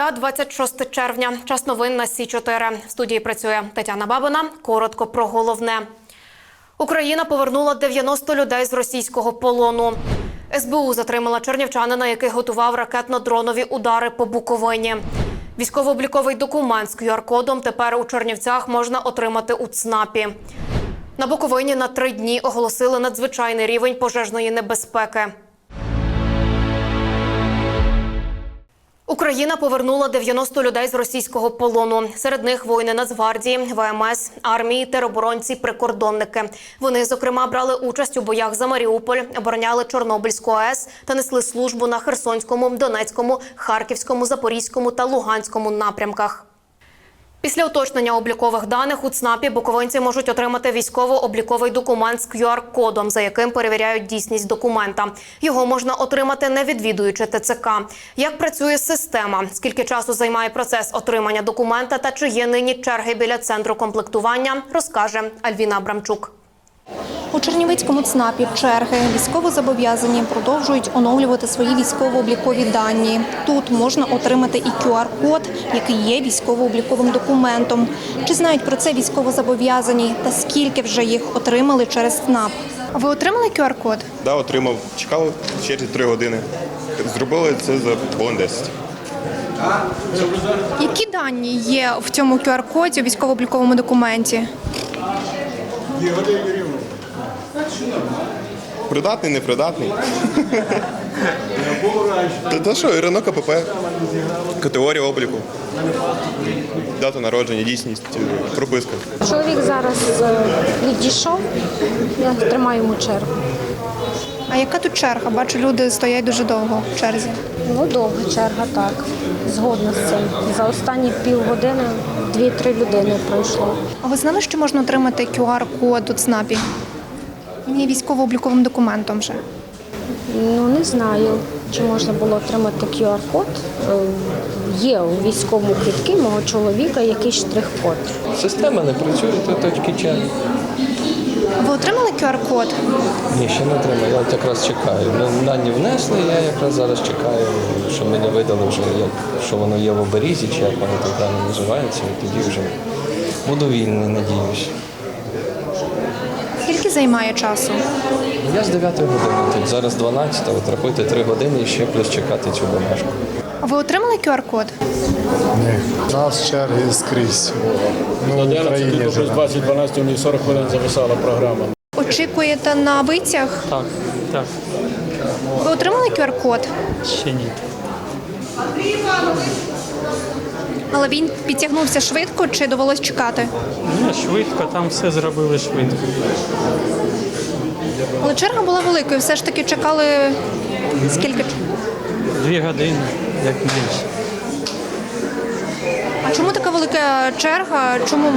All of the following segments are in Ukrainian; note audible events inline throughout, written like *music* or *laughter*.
Середа, 26 червня. Час новин на Сі 4 В студії працює Тетяна Бабина. Коротко про головне. Україна повернула 90 людей з російського полону. СБУ затримала чернівчанина, який готував ракетно-дронові удари по Буковині. Військово-обліковий документ з QR-кодом тепер у Чернівцях можна отримати у ЦНАПі. На Буковині на три дні оголосили надзвичайний рівень пожежної небезпеки. Україна повернула 90 людей з російського полону. Серед них воїни Нацгвардії, ВМС, армії, тероборонці, прикордонники. Вони, зокрема, брали участь у боях за Маріуполь, обороняли Чорнобильську АЕС та несли службу на Херсонському, Донецькому, Харківському, Запорізькому та Луганському напрямках. Після уточнення облікових даних у ЦНАПі буковинці можуть отримати військово-обліковий документ з QR-кодом, за яким перевіряють дійсність документа. Його можна отримати не відвідуючи ТЦК. Як працює система? Скільки часу займає процес отримання документа та чи є нині черги біля центру комплектування, розкаже Альвіна Абрамчук. У Чернівецькому ЦНАПі черги військовозобов'язані продовжують оновлювати свої військово-облікові дані. Тут можна отримати і QR-код, який є військово-обліковим документом. Чи знають про це військовозобов'язані та скільки вже їх отримали через ЦНАП? Ви отримали QR-код? Да, отримав. Чекав в черзі 3 години. Зробили це за хвилин 10. Які дані є в цьому QR-коді у військово-обліковому документі? Придатний, непридатний. Та, *laughs* та що, РНО КПП, категорія обліку, дата народження, дійсність, прописка. Чоловік зараз е, відійшов, я тримаю йому чергу. А яка тут черга? Бачу, люди стоять дуже довго в черзі. Ну, довга черга, так. Згодна з цим. За останні півгодини дві-три людини пройшло. А ви знали, що можна отримати QR-код у ЦНАПі? Він є військово-обліковим документом вже. Ну, не знаю, чи можна було отримати QR-код. Е, Є у військовому квітки мого чоловіка якийсь штрих-код. Система не працює до точки черги. Ви отримали QR-код? Ні, ще не отримав. Я от якраз чекаю. Ну, дані внесли, я якраз зараз чекаю, що мені видали вже, як, що воно є в оберізі, чи як воно так далі називається, і тоді вже буду вільний, надіюсь. Скільки займає часу? Я з 9 години тут, зараз 12, от рахуйте 3 години і ще плюс чекати цю бумажку. А ви отримали QR-код? Ні, у нас черги скрізь. Ну, в 11 Україні до вже. 2012 у них 40 хвилин зависала програма. Очікуєте на витяг? Так, так, Ви отримали QR-код? ще ні. Але він підтягнувся швидко чи довелось чекати? Ну, швидко, там все зробили швидко. Але черга була великою, все ж таки чекали скільки? Дві години, як менше. А чому така велика черга? Чому,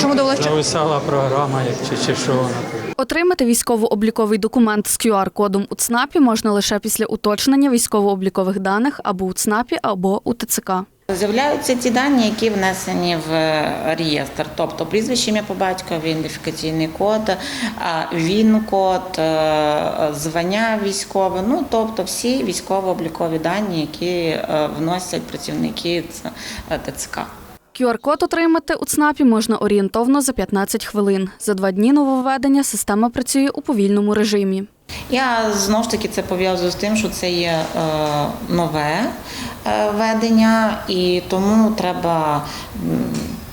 чому довелось чекати? Зависала програма, як чи, чи що вона. Отримати військово-обліковий документ з QR-кодом у ЦНАПі можна лише після уточнення військово-облікових даних або у ЦНАПі, або у ТЦК. З'являються ті дані, які внесені в е, реєстр, тобто прізвище ім'я по батькові, ідентифікаційний код, ВІН-код, е, звання військове, ну тобто всі військово-облікові дані, які е, вносять працівники е, ТЦК. QR-код отримати у ЦНАПі можна орієнтовно за 15 хвилин. За два дні нововведення система працює у повільному режимі. Я знову ж таки це пов'язую з тим, що це є е, нове е, ведення, і тому треба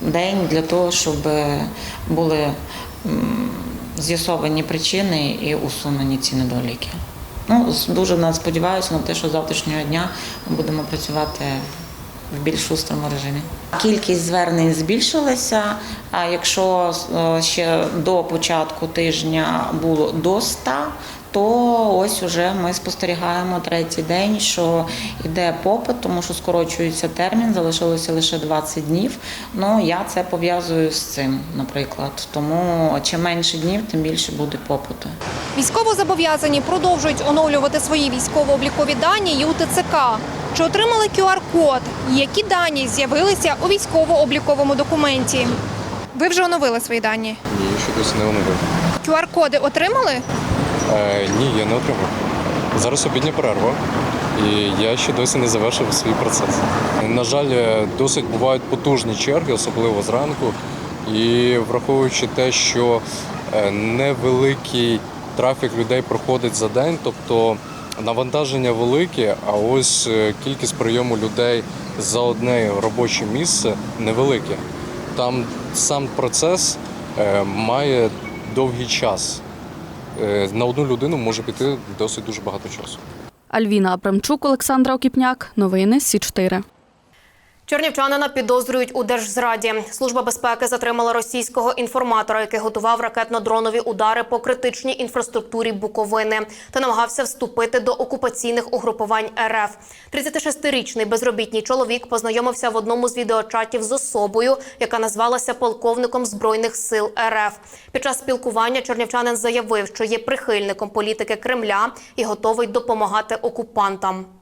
день для того, щоб були з'ясовані причини і усунені ці недоліки. Ну, дуже сподіваюся на те, що з завтрашнього дня ми будемо працювати в більш шустрому режимі. Кількість звернень збільшилася. А якщо е, ще до початку тижня було до 100, то ось уже ми спостерігаємо третій день, що йде попит, тому що скорочується термін, залишилося лише 20 днів. Ну я це пов'язую з цим, наприклад. Тому чим менше днів, тим більше буде попиту. Військовозобов'язані продовжують оновлювати свої військово-облікові дані і у ТЦК. Чи отримали QR-код? Які дані з'явилися у військово-обліковому документі? Ви вже оновили свої дані. Ні, ще досі не оновив. QR-коди отримали? Е, ні, я не отримав. Зараз обідня перерва. і я ще досі не завершив свій процес. На жаль, е, досить бувають потужні черги, особливо зранку. І враховуючи те, що е, невеликий трафік людей проходить за день, тобто навантаження велике, а ось е, кількість прийому людей за одне робоче місце невелике. Там сам процес е, має довгий час. Е, На одну людину може піти досить дуже багато часу. Альвіна Абрамчук, Олександра Окіпняк. Новини Сі 4 Чернівчанина підозрюють у держзраді. Служба безпеки затримала російського інформатора, який готував ракетно-дронові удари по критичній інфраструктурі Буковини та намагався вступити до окупаційних угрупувань РФ. 36-річний безробітний чоловік познайомився в одному з відеочатів з особою, яка назвалася полковником збройних сил РФ. Під час спілкування чернівчанин заявив, що є прихильником політики Кремля і готовий допомагати окупантам.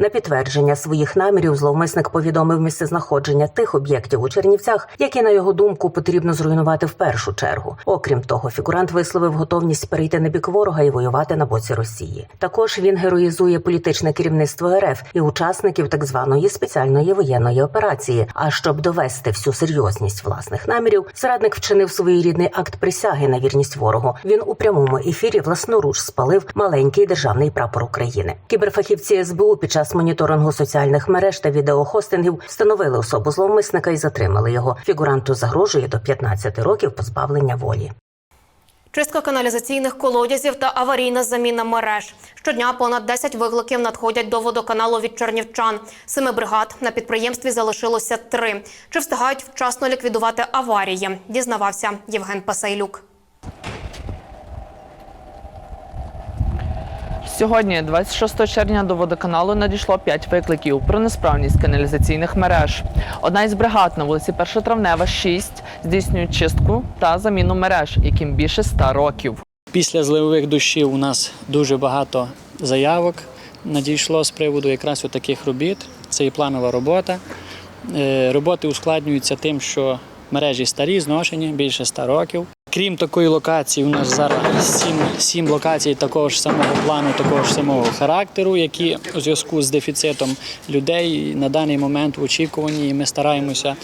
На підтвердження своїх намірів зловмисник повідомив місцезнаходження тих об'єктів у Чернівцях, які на його думку потрібно зруйнувати в першу чергу. Окрім того, фігурант висловив готовність перейти на бік ворога і воювати на боці Росії. Також він героїзує політичне керівництво РФ і учасників так званої спеціальної воєнної операції. А щоб довести всю серйозність власних намірів, зрадник вчинив своєрідний акт присяги на вірність ворогу. Він у прямому ефірі власноруч спалив маленький державний прапор України. Кіберфахівці СБУ під час моніторингу соціальних мереж та відеохостингів встановили особу зловмисника і затримали його. Фігуранту загрожує до 15 років позбавлення волі. Чистка каналізаційних колодязів та аварійна заміна мереж. Щодня понад 10 викликів надходять до водоканалу від чернівчан. Семи бригад на підприємстві залишилося три. Чи встигають вчасно ліквідувати аварії? Дізнавався Євген Пасайлюк. Сьогодні, 26 червня, до водоканалу надійшло 5 викликів про несправність каналізаційних мереж. Одна із бригад на вулиці Першотравнева, 6, здійснюють чистку та заміну мереж, яким більше 100 років. Після зливових дощів у нас дуже багато заявок надійшло з приводу якраз от таких робіт. Це і планова робота. Е, Роботи ускладнюються тим, що мережі старі, зношені, більше 100 років. Крім такої локації, у нас зараз сім, сім локацій такого ж самого плану, такого ж самого характеру, які у зв'язку з дефіцитом людей на даний момент очікувані. І ми стараємося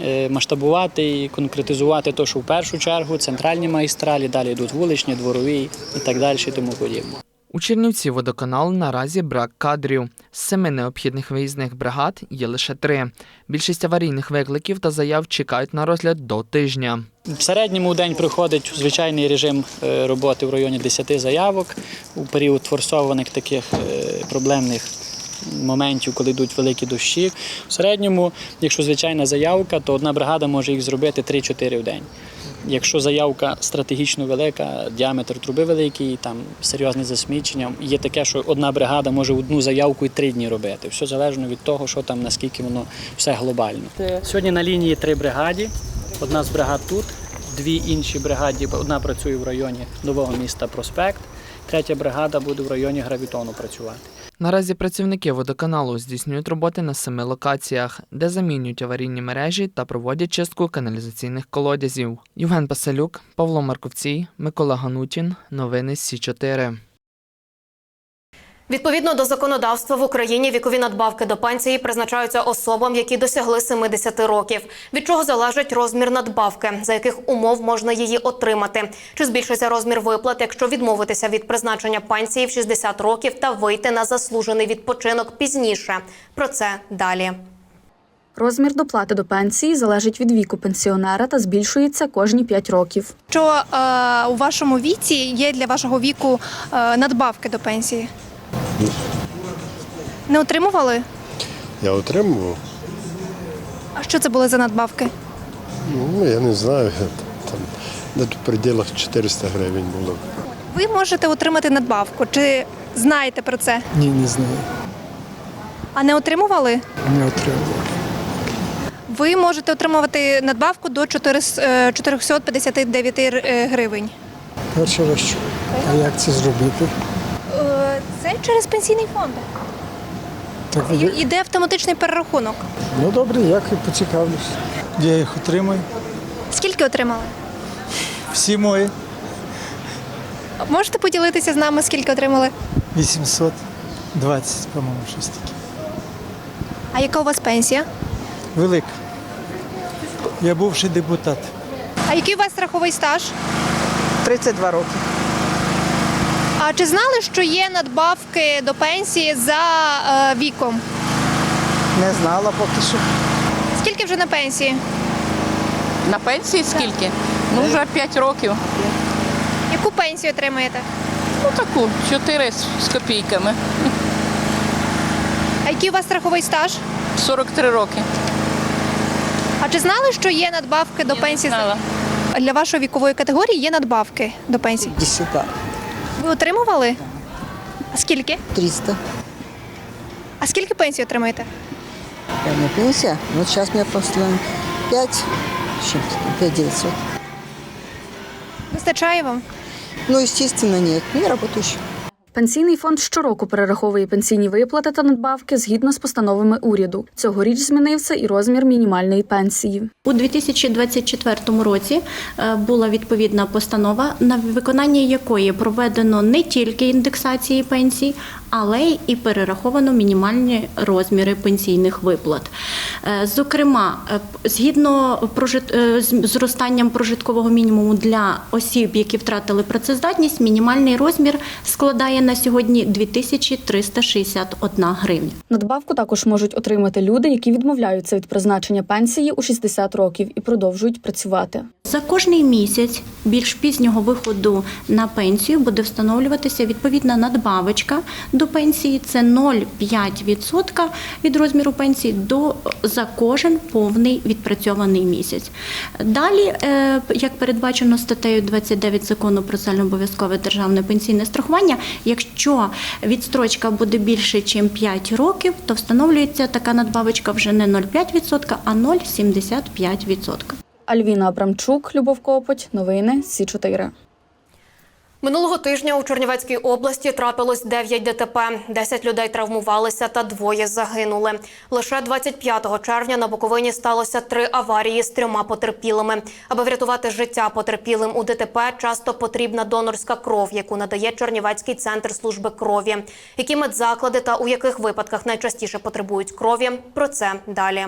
е, масштабувати і конкретизувати те, що в першу чергу центральні магістралі, далі йдуть вуличні, дворові і так далі, і тому подібне. У Чернівці водоканалу наразі брак кадрів. З семи необхідних виїзних бригад є лише три. Більшість аварійних викликів та заяв чекають на розгляд до тижня. В середньому в день приходить звичайний режим е, роботи в районі 10 заявок. У період форсованих таких е, проблемних моментів, коли йдуть великі дощі. В середньому, якщо звичайна заявка, то одна бригада може їх зробити 3-4 в день. Якщо заявка стратегічно велика, діаметр труби великий, там серйозне засмічення, є таке, що одна бригада може одну заявку і три дні робити. Все залежно від того, що там, наскільки воно все глобально. Сьогодні на лінії три бригаді. Одна з бригад тут, дві інші бригаді. Одна працює в районі нового міста Проспект, третя бригада буде в районі Гравітону працювати. Наразі працівники водоканалу здійснюють роботи на семи локаціях, де замінюють аварійні мережі та проводять чистку каналізаційних колодязів. Євген Пасалюк, Павло Марковці, Микола Ганутін. Новини Сі 4 Відповідно до законодавства в Україні вікові надбавки до пенсії призначаються особам, які досягли 70 років. Від чого залежить розмір надбавки, за яких умов можна її отримати? Чи збільшиться розмір виплат, якщо відмовитися від призначення пенсії в 60 років та вийти на заслужений відпочинок пізніше? Про це далі. Розмір доплати до пенсії залежить від віку пенсіонера та збільшується кожні 5 років. Що е, у вашому віці є для вашого віку е, надбавки до пенсії? Не отримували? Я отримував. А що це були за надбавки? Ну, я не знаю. Там де в пределах 400 гривень було. Ви можете отримати надбавку. Чи знаєте про це? Ні, не знаю. А не отримували? Не отримував. Ви можете отримувати надбавку до 400, е, 459 е, гривень. Перший раз. А як це зробити? Через пенсійний фонд. Так, І- Іде автоматичний перерахунок. ну добре, як і поцікавлюсь. Я їх отримаю. Скільки отримали? Всі мої. Можете поділитися з нами, скільки отримали? 800. 20, по-моєму, щось таке. А яка у вас пенсія? Велика. Я бувший депутат. А який у вас страховий стаж? 32 роки. А чи знали, що є надбавки до пенсії за е, віком? Не знала поки що. Скільки вже на пенсії? На пенсії скільки? Ну, вже 5 років. Яку пенсію отримаєте? Ну таку, 4 з- з копійками. А який у вас страховий стаж? 43 роки. А чи знали, що є надбавки до пенсії? знала. Для вашої вікової категорії є надбавки до пенсії. 10. Ви отримували? А скільки? 300. А скільки пенсії отримаєте? Не пенсия. Вот сейчас мне просто 5, 5 900. Вистачає вам? Ну, естественно, нет. Я работающий. Пенсійний фонд щороку перераховує пенсійні виплати та надбавки згідно з постановами уряду. Цьогоріч змінився і розмір мінімальної пенсії. У 2024 році е, була відповідна постанова, на виконання якої проведено не тільки індексації пенсій, але і перераховано мінімальні розміри пенсійних виплат. Е, Зокрема, е, згідно е, з зростанням прожиткового мінімуму для осіб, які втратили працездатність, мінімальний розмір складає на сьогодні 2361 гривня. Надбавку також можуть отримати люди, які відмовляються від призначення пенсії у 60 років і продовжують працювати. За кожний місяць більш пізнього виходу на пенсію буде встановлюватися відповідна надбавочка до пенсії. Це 0,5% від розміру пенсії до за кожен повний відпрацьований місяць. Далі, е, як передбачено статтею 29 закону про загальнообов'язкове державне пенсійне страхування, якщо відстрочка буде більше, ніж 5 років, то встановлюється така надбавочка вже не 0,5%, а 0,75%. Альвіна Абрамчук, Любов Копоть, новини Сі 4 Минулого тижня у Чернівецькій області трапилось 9 ДТП. 10 людей травмувалися та двоє загинули. Лише 25 червня на Буковині сталося три аварії з трьома потерпілими. Аби врятувати життя потерпілим у ДТП, часто потрібна донорська кров, яку надає Чернівецький центр служби крові. Які медзаклади та у яких випадках найчастіше потребують крові? Про це далі.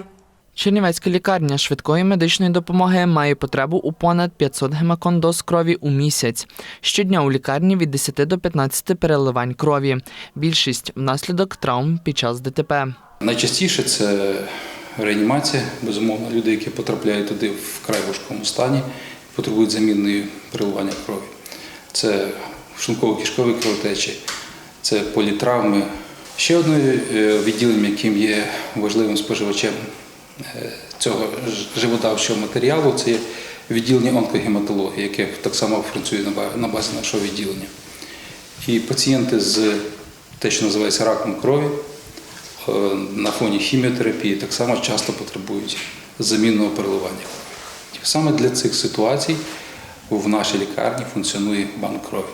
Чернівецька лікарня швидкої медичної допомоги має потребу у понад 500 гемокондоз крові у місяць. Щодня у лікарні від 10 до 15 переливань крові. Більшість внаслідок травм під час ДТП. Найчастіше це реанімація, безумовно, люди, які потрапляють туди в край важкому стані, потребують замінної переливання крові. Це шлунково-кишкові кровотечі, це політравми. Ще одне е, відділенням, яким є важливим споживачем цього живодавчого матеріалу, це є відділення онкогематології, яке так само працює на базі нашого відділення. І пацієнти з те, що називається раком крові, е, на фоні хіміотерапії так само часто потребують замінного переливання крові. Саме для цих ситуацій в нашій лікарні функціонує банк крові.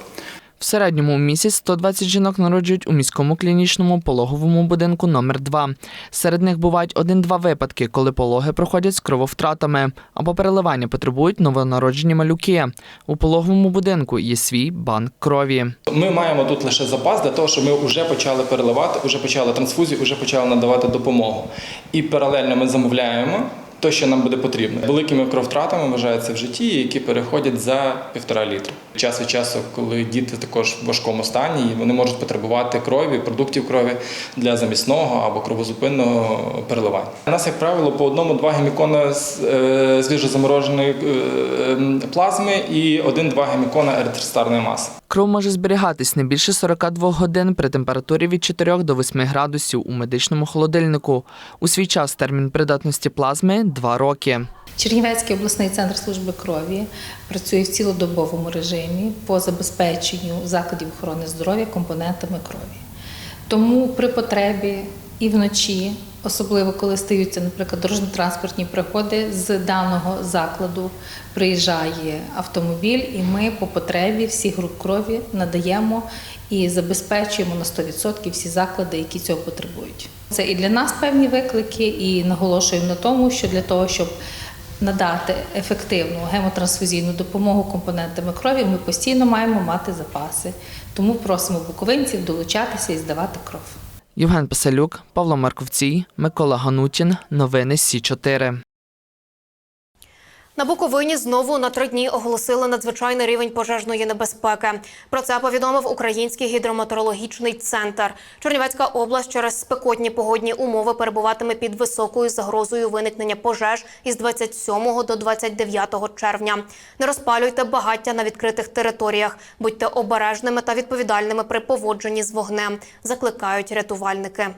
В середньому у місяць 120 жінок народжують у міському клінічному пологовому будинку номер 2 Серед них бувають один-два випадки, коли пологи проходять з крововтратами або переливання потребують новонароджені малюки. У пологовому будинку є свій банк крові. Ми маємо тут лише запас для того, щоб ми вже почали переливати, вже почали трансфузію, вже почали надавати допомогу. І паралельно ми замовляємо те, що нам буде потрібно. Великими кроввтратами вважаються в житті, які переходять за півтора літра. Час від часу, коли діти також в важкому стані, і вони можуть потребувати крові, продуктів крові для замісного або кровозупинного переливання. У нас, як правило, по одному-два гемікона е, свіжозамороженої е, ем, плазми і один-два гемікона еритроцитарної маси. Кров може зберігатись не більше 42 годин при температурі від 4 до 8 градусів у медичному холодильнику. У свій час термін придатності плазми 2 роки. Чернівецький обласний центр служби крові працює в цілодобовому режимі по забезпеченню закладів охорони здоров'я компонентами крові. Тому при потребі і вночі, особливо коли стаються, наприклад, дорожньо-транспортні пригоди, з даного закладу приїжджає автомобіль, і ми по потребі всі груп крові надаємо і забезпечуємо на 100% всі заклади, які цього потребують. Це і для нас певні виклики, і наголошуємо на тому, що для того, щоб надати ефективну гемотрансфузійну допомогу компонентами крові, ми постійно маємо мати запаси. Тому просимо буковинців долучатися і здавати кров. Євген Пасалюк, Павло Марковцій, Микола Ганутін. Новини Сі 4 На Буковині знову на три дні оголосили надзвичайний рівень пожежної небезпеки. Про це повідомив Український гідрометеорологічний центр. Чернівецька область через спекотні погодні умови перебуватиме під високою загрозою виникнення пожеж із 27 до 29 червня. Не розпалюйте багаття на відкритих територіях, будьте обережними та відповідальними при поводженні з вогнем. Закликають рятувальники.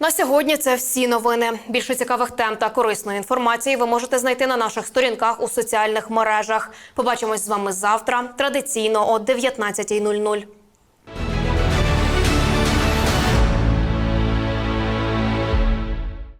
На сьогодні це всі новини. Більше цікавих тем та корисної інформації ви можете знайти на наших сторінках у соціальних мережах. Побачимось з вами завтра, традиційно о 19.00.